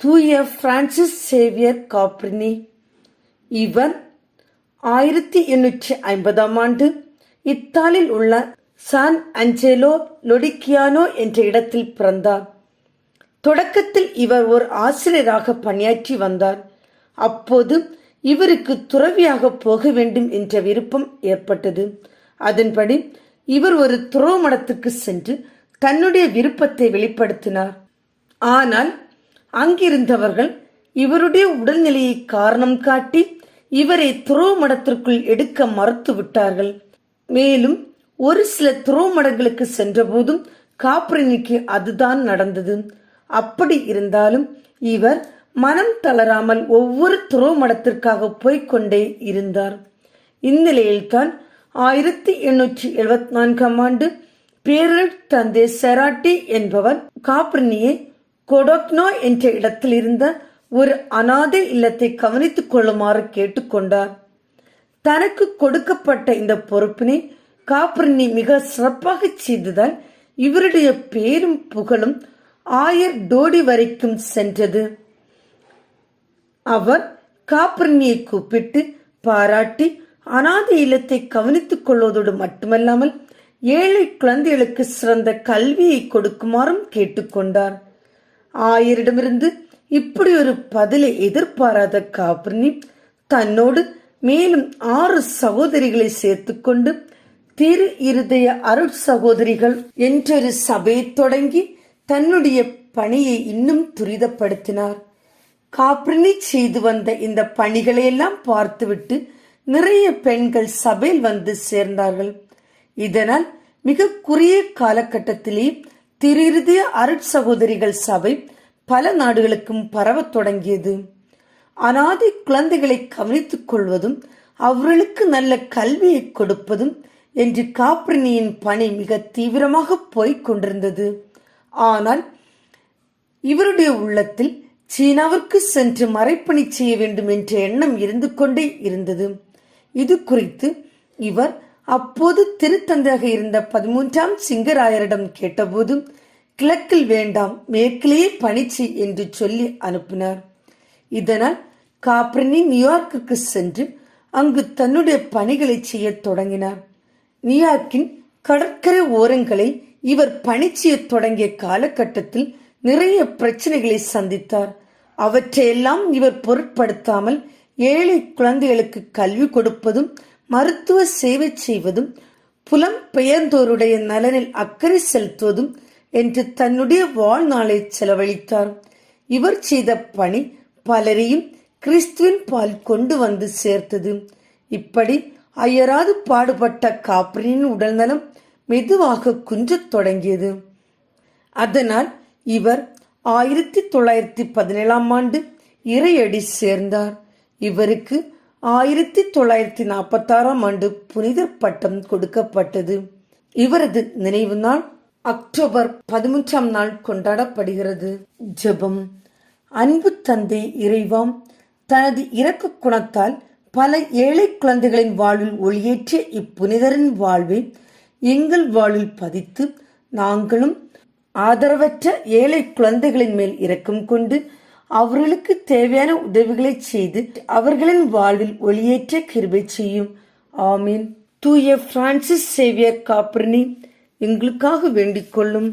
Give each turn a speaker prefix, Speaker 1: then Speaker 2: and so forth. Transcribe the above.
Speaker 1: தூய Francis Xavier காப்ரினி. இவர் ஆயிரத்தி எண்ணூற்றி ஐம்பதாம் ஆண்டு இத்தாலியில் உள்ள சான் அஞ்சேலோ லொடிக்கியானோ என்ற இடத்தில் பிறந்தார். தொடக்கத்தில் இவர் ஒரு ஆசிரியராக பணியாற்றி வந்தார். அப்போது இவருக்கு துறவியாக போக வேண்டும் என்ற விருப்பம் ஏற்பட்டது. அதன்படி இவர் ஒரு துறவு மடத்துக்கு சென்று தன்னுடைய விருப்பத்தை வெளிப்படுத்தினார். ஆனால் அங்கிருந்தவர்கள் இவருடைய உடல்நிலையை காரணம் காட்டி இவரை துறவு மடத்திற்குள் எடுக்க மறுத்து விட்டார்கள். மேலும் ஒரு சில துறவு மடங்களுக்கு சென்றபோதும் காப்ரினிக்கு அதுதான் நடந்தது. அப்படி இருந்தாலும் இவர் மனம் தளராமல் ஒவ்வொரு துறவு மடத்திற்காக போய்க்கொண்டே இருந்தார். இந்நிலையில்தான் ஆயிரத்தி எண்ணூற்றி எழுபத்தி நான்காம் ஆண்டு பேரல் தந்தை செராட்டி என்பவன் காப்ரினியை கொடோக்னோ என்ற இடத்தில் இருந்த ஒரு அனாதை இல்லத்தை கவனித்துக் கொள்ளுமாறு கேட்டுக்கொண்டார். தனக்கு கொடுக்கப்பட்ட இந்த பொறுப்பினை காப்ரினி மிக சிறப்பாக செய்ததால் இவருடைய பேரும் புகழும் ஆயர் டோடி வரைக்கும் சென்றது. அவர் காப்ரினியை கூப்பிட்டு பாராட்டி அனாதை இல்லத்தை கவனித்துக் கொள்வதோடு மட்டுமல்லாமல் ஏழை குழந்தைகளுக்கு சிறந்த கல்வியை கொடுக்குமாறும் கேட்டுக்கொண்டார். ஆயரிடமிருந்து இப்படி ஒரு பதிலை எதிர்பாராத காப்ரினி தன்னோடு மேலும் ஆறு சகோதரிகளை சேர்த்துக்கொண்டு திரு இருதய அருட் சகோதரிகள் என்றொரு சபையை தொடங்கி தன்னுடைய பணியை இன்னும் துரிதப்படுத்தினார். காப்ரினி செய்து வந்த இந்த பணிகளை எல்லாம் பார்த்துவிட்டு நிறைய பெண்கள் சபையில் வந்து சேர்ந்தார்கள். இதனால் மிக குறுகிய காலகட்டத்திலே திருதிய அருட்சகோதரிகள் சபை பல நாடுகளுக்கும் பரவத் தொடங்கியது. அனாதை குழந்தைகளை கவனித்துக் கொள்வதும் அவர்களுக்கு நல்ல கல்வியை கொடுப்பதும் என்று காப்ரினியின் பணி மிக தீவிரமாக போய்க் கொண்டிருந்தது. ஆனால் இவருடைய உள்ளத்தில் சீனாவிற்கு சென்று மறைப்பணி செய்ய வேண்டும் என்ற எண்ணம் இருந்து கொண்டே இருந்தது. இது குறித்து இவர் அப்போது திருத்தந்தையாக இருந்த பதிமூன்றாம் சிங்கராயரிடம் கேட்டபோது கிழக்கில் வேண்டாம் மேற்கிலேயே பணிச்சி என்று சொல்லி அனுப்பினார். இதனால் காப்ரினி நியூயார்க்குக்கு சென்று அங்கு தன்னுடைய பணிகளை செய்யத் தொடங்கினார். நியூயார்க்கின் கடற்கரை ஓரங்களை இவர் பணி செய்யத் தொடங்கிய காலகட்டத்தில் நிறைய பிரச்சனைகளை சந்தித்தார். அவற்றையெல்லாம் இவர் பொருட்படுத்தாமல் ஏழை குழந்தைகளுக்கு கல்வி கொடுப்பதும் மருத்துவ சேவை செய்வதும் புலம் பெயர்ந்தோருடைய நலனில் அக்கறை செலுத்துவதும் என்று தன்னுடைய வாழ்நாளை செலவழித்தார். இவர் செய்த பணி பலரையும் கிறிஸ்துவின் பால் கொண்டு வந்து சேர்த்தது. இப்படி அயராது பாடுபட்ட காப்ரினின் உடல்நலம் மெதுவாக குன்றத் தொடங்கியது. அதனால் இவர் ஆயிரத்தி தொள்ளாயிரத்தி பதினேழாம் ஆண்டு இறையடி சேர்ந்தார். இவருக்கு ஆயிரத்தி தொள்ளாயிரத்தி நாற்பத்தாறாம் ஆண்டு புனித பட்டம் கொடுக்கப்பட்டது. இவரது நினைவு நாள் அக்டோபர் பதிமூன்றாம் நாள் கொண்டாடப்படுகிறது. ஜெபம். அன்பு தந்தை இறைவாம் தனது இரக்க குணத்தால் பல ஏழை குழந்தைகளின் வாழ்வில் ஒளியேற்றிய இப்புனிதரின் வாழ்வை எங்கள் வாழ்வில் பதித்து நாங்களும் ஆதரவற்ற ஏழை குழந்தைகளின் மேல் இரக்கம் கொண்டு அவர்களுக்கு தேவையான உதவிகளை செய்து அவர்களின் வாழ்வில் ஒளியேற்ற கிருபை செய்யும். ஆமீன். தூய பிரான்சிஸ் சேவியர் காப்ரினி எங்களுக்காக வேண்டிக் கொள்ளும்.